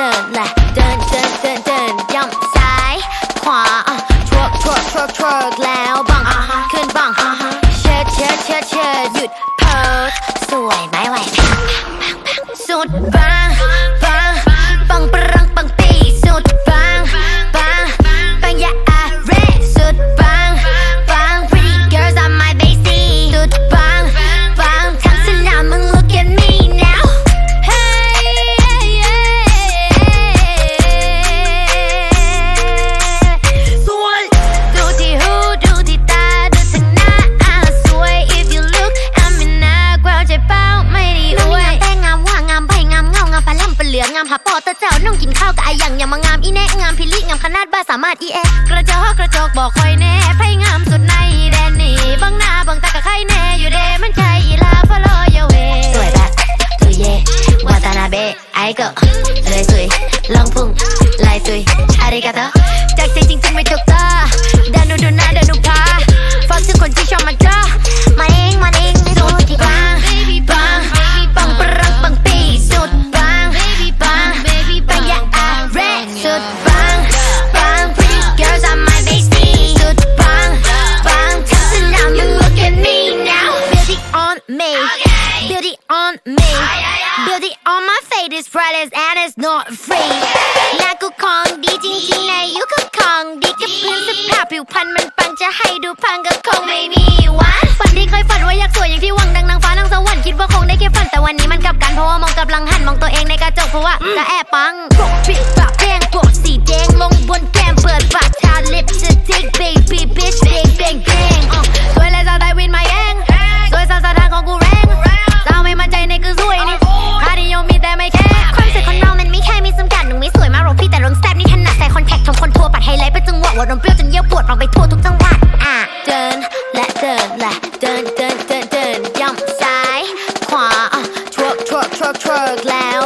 เดินและเดินเดินเดินเดินย่ำซ้ายขวาอะทรวกทรวกทรวกทรวกแล้วบังขึ้นบังเชิดเชิดเชิดเชิดหยุดโพสสวยไหมไหวแพงสุดบังบังปังปรังปังปีสุดบังบัง น้องกินข้าวกับไอยังอย่ามางามอีแน่งามพิลิงามขนาดบ้าสามารถอีแอกระจอกกระจกบอกคอยแน่ไผ่งามสุดในแดนนี่บังหน้าบังตากับใครแน่อยู่เดมันใจอีลาฟอลอยเวสวยแบบตุยเย่วาตานาเบะไอเกะเลยสวยลองพุ่งลายตุยอาริกาโตจากใจจริงๆไม่ถูกตาดานูดูหน้าดานูพา beauty on my face is priceless and it's not free หน้ากูของดีจริงๆในยุคก็ของดีกับพื้นสภาพผิวพรรณมันปังจะให้ดูพังก็คงไม่มีวันฝันที่เคยฝันว่าอยากสวยอย่างที่หวังดังนางฟ้านางสวรรค์คิดว่าคงได้แค่ฝันแต่วันนี้มันกลับกันเพราะว่ามองกลับหลังหันมองตัวเองในกระจกเพราะว่าจะแอบปังปกปิดปากแดงปกสีแดงลง หวะว่านมเปรี้ยวจนเยี่ยวปวดลองไปทั่วทุกจังหวัดอะเดินและเดินและเดินเดินเดินเดินย่ำซ้าย ขวาอะทรวกทรวกทรวกทรวกแล้ว